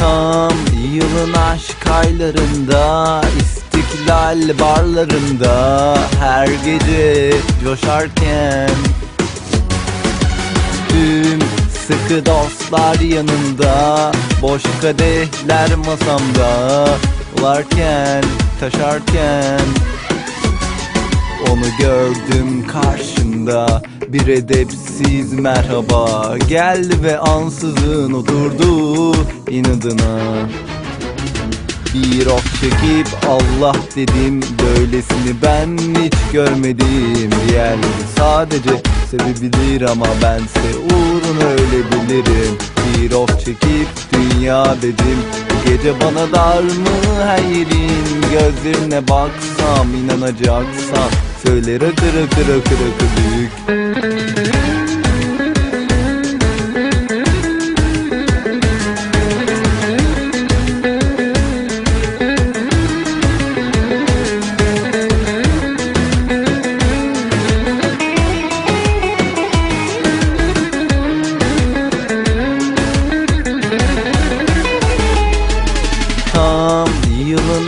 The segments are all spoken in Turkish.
Tam yılın aşk aylarında İstiklal barlarında Her gece coşarken Tüm sıkı dostlar yanında Boş kadehler masamda Ularken, taşarken Onu gördüm karşımda Bir edepsiz merhaba. Geldi ve ansızın oturdu inadına. Bir of çekip Allah dedim Böylesini ben hiç görmedim Diğerleri. Sadece sevebilir ama bense uğrunu ölebilirim Bir of çekip dünya dedim. Bu gece bana dar mı her yerin? Gözlerine baksam inanacaksan. Söyle rakı rakı rakı rakı büyük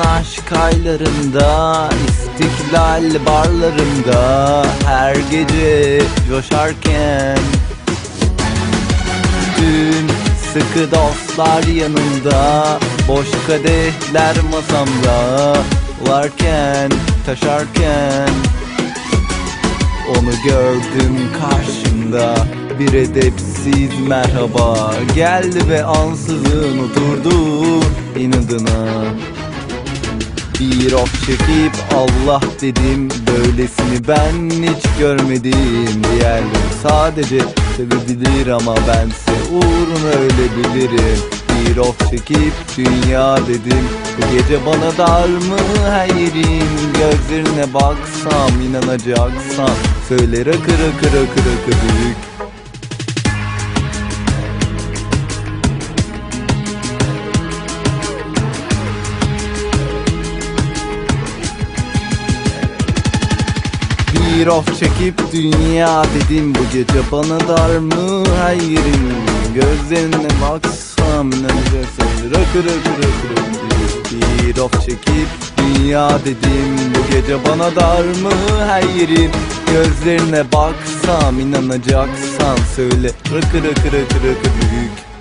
aşk aylarında İstiklal barlarında Her gece coşarken. Tüm sıkı dostlar yanında Boş kadehler masamda Ularken, taşarken. Onu gördüm karşımda Bir edepsiz merhaba. Geldi ve ansızın oturdu inadına Bir of çekip Allah dedim Böylesini ben hiç görmedim. Diğerleri sadece sevebilir ama bense uğrunu ölebilirim bir of çekip dünya dedim Bu gece bana dar mı her Gözlerine baksam inanacaksan Söyle rakı rakı rakı rakı büyük Bir of çekip dünya dedim Bu gece bana dar mı her yerin? Gözlerine baksam inanacaksın Rakı rakı rakı rakı Bir of çekip dünya dedim Bu gece bana dar mı her yerin? Gözlerine baksam inanacaksan Söyle. Rakı rakı rakı rakı büyük